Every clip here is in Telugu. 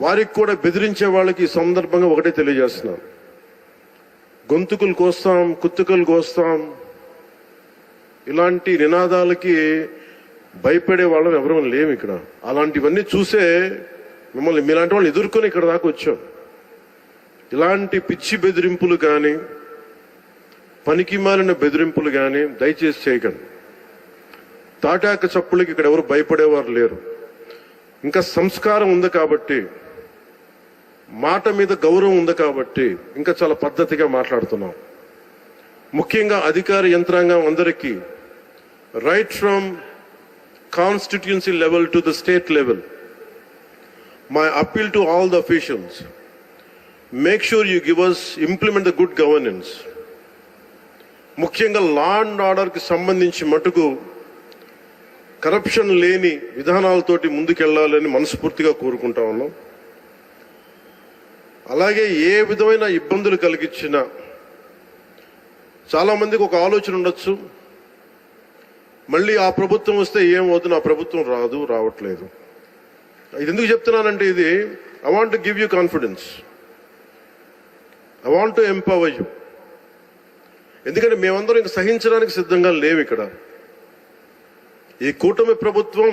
వారికి కూడా బెదిరించే వాళ్ళకి ఈ సందర్భంగా ఒకటే తెలియజేస్తున్నాం. గొంతుకులు కోస్తాం కుత్తుకలు కోస్తాం. ఇలాంటి నినాదాలకి భయపడే వాళ్ళం ఎవరూ లేము ఇక్కడ. అలాంటివన్నీ చూసే మిమ్మల్ని మీలాంటి వాళ్ళు ఎదుర్కొని ఇక్కడ దాకా వచ్చాం. ఇలాంటి పిచ్చి బెదిరింపులు కానీ పనికి మాలిన బెదిరింపులు కానీ దయచేసి చేయకండి. తాటాక చప్పులకి ఇక్కడ ఎవరు భయపడేవారు లేరు. ఇంకా సంస్కారం ఉంది కాబట్టి మాట మీద గౌరవం ఉంది కాబట్టి ఇంకా చాలా పద్ధతిగా మాట్లాడుతున్నాం. ముఖ్యంగా అధికార యంత్రాంగం అందరికీ right from constituency level to the state level my appeal to all the officials make sure you give us implement the good governance ముఖ్యంగా లా అండ్ ఆర్డర్కి సంబంధించి మటుకు కరప్షన్ లేని విధానాలతోటి ముందుకెళ్ళాలని మనస్ఫూర్తిగా కోరుకుంటా ఉన్నాం. అలాగే ఏ విధమైన ఇబ్బందులు కలిగించినా చాలామందికి ఒక ఆలోచన ఉండొచ్చు. మళ్ళీ ఆ ప్రభుత్వం వస్తే ఏమవుతుంది ఆ ప్రభుత్వం రాదు రావట్లేదు. ఇది ఎందుకు చెప్తున్నానంటే ఇది I want to give you confidence I want to empower you ఎందుకంటే మేమందరం ఇంక సహించడానికి సిద్ధంగా లేవు ఇక్కడ ఈ కూటమి ప్రభుత్వం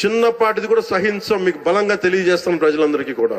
చిన్నపాటిది కూడా సహించం మీకు బలంగా తెలియజేస్తాం ప్రజలందరికీ కూడా.